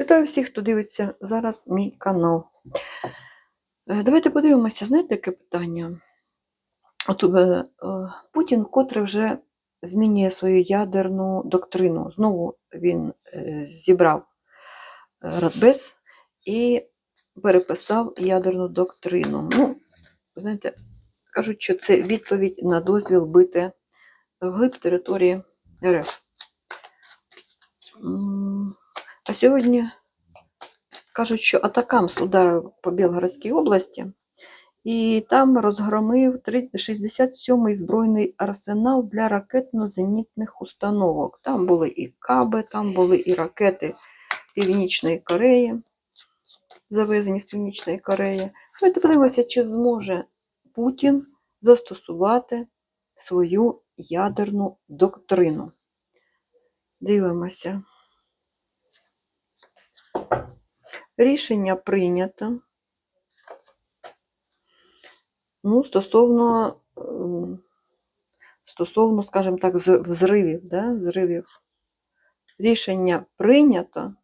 Вітаю всіх, хто дивиться зараз мій канал. Е, Давайте подивимося, знаєте, яке питання? От е, е, Путін, котрий вже змінює свою ядерну доктрину. Знову він зібрав Радбез і переписав ядерну доктрину. Ну, знаєте, кажуть, що це відповідь на дозвіл бити вглиб території РФ. А сьогодні кажуть, що Атакамс ударив по Білгородській області, і там розгромив 67-й збройний арсенал для ракетно-зенітних установок. Там були і каби, там були і ракети Північної Кореї, завезені з Північної Кореї. Давайте подивимося, чи зможе Путін застосувати свою ядерну доктрину. Дивимося. Рішення прийнято. Ну, стосовно, ем, стосовно, скажімо так, взривів, да? взривів. Рішення прийнято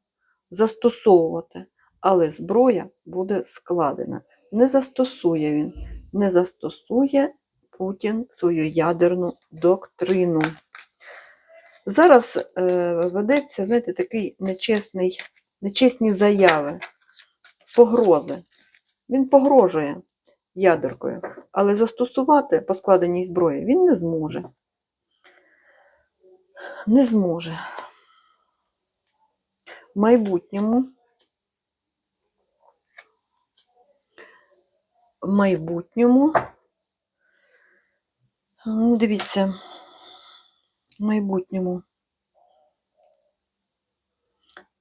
застосовувати, але зброя буде складена. Не застосує він, не застосує Путін свою ядерну доктрину. Зараз е, ведеться, знаєте, такий нечесний, нечесні заяви, погрози. Він погрожує ядеркою, але застосувати по складеній зброї він не зможе. Не зможе. В майбутньому. В майбутньому. Ну, дивіться, в майбутньому.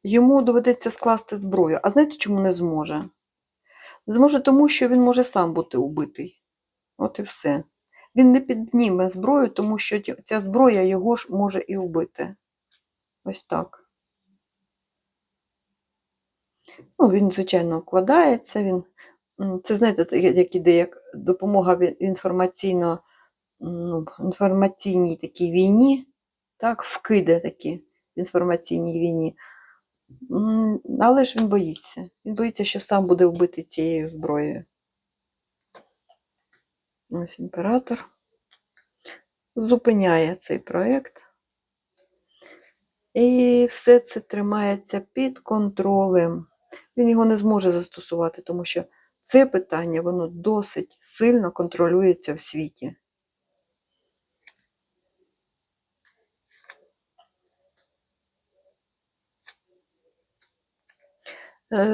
Йому доведеться скласти зброю. А знаєте, чому не зможе? Не зможе тому, що він може сам бути убитий. От і все. Він не підніме зброю, тому що ця зброя його ж може і вбити. Ось так. Ну, він, звичайно, вкладається. Він, це, знаєте, як іде як допомога в інформаційно, ну, інформаційній такій війні, так, вкиди такі в інформаційній війні. Але ж він боїться. Він боїться, що сам буде вбитий цією зброєю. Ось імператор зупиняє цей проєкт. І все це тримається під контролем. Він його не зможе застосувати, тому що це питання воно досить сильно контролюється в світі.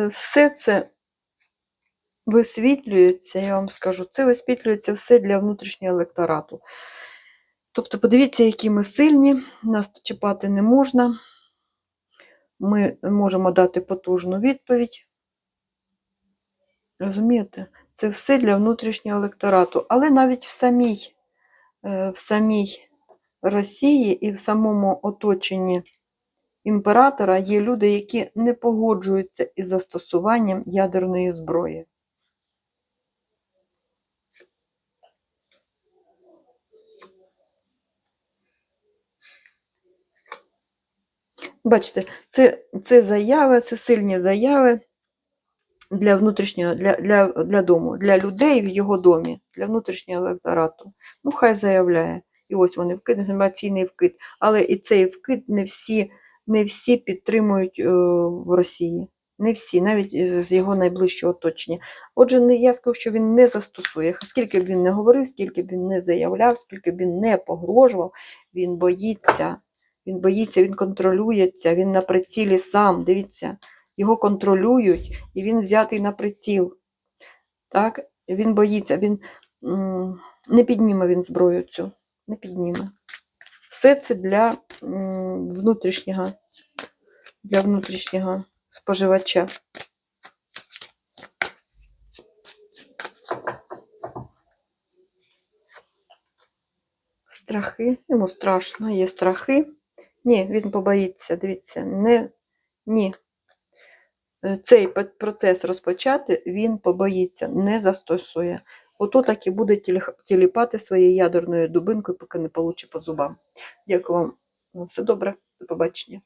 Все це висвітлюється, я вам скажу, це висвітлюється все для внутрішнього електорату. Тобто, подивіться, які ми сильні, нас чіпати не можна. Ми можемо дати потужну відповідь. Розумієте? Це все для внутрішнього електорату. Але навіть в самій, е, в самій Росії і в самому оточенні імператора є люди, які не погоджуються із застосуванням ядерної зброї. Бачите, це, це заяви, це сильні заяви для внутрішнього, для, для, для дому, для людей в його домі, для внутрішнього електорату. Ну, хай заявляє. І ось вони вкид, інформаційний вкид. Але і цей вкид не всі, не всі підтримують е, в Росії. Не всі, навіть з його найближчого оточення. Отже, я скажу, що він не застосує. Скільки б він не говорив, скільки б він не заявляв, скільки б він не погрожував, він боїться. Він боїться, він контролюється, він на прицілі сам. Дивіться, його контролюють, і він взятий на приціл. Так? Він боїться, він не підніме він зброю цю. Не підніме. Все це для внутрішнього, для внутрішнього споживача. Страхи, йому страшно, є страхи. Ні, він побоїться, дивіться, не, ні. Е, Цей процес розпочати він побоїться, не застосує. Ото так і буде тілі- тіліпати своєю ядерною дубинкою, поки не получить по зубам. Дякую вам. Ну, Все добре, до побачення.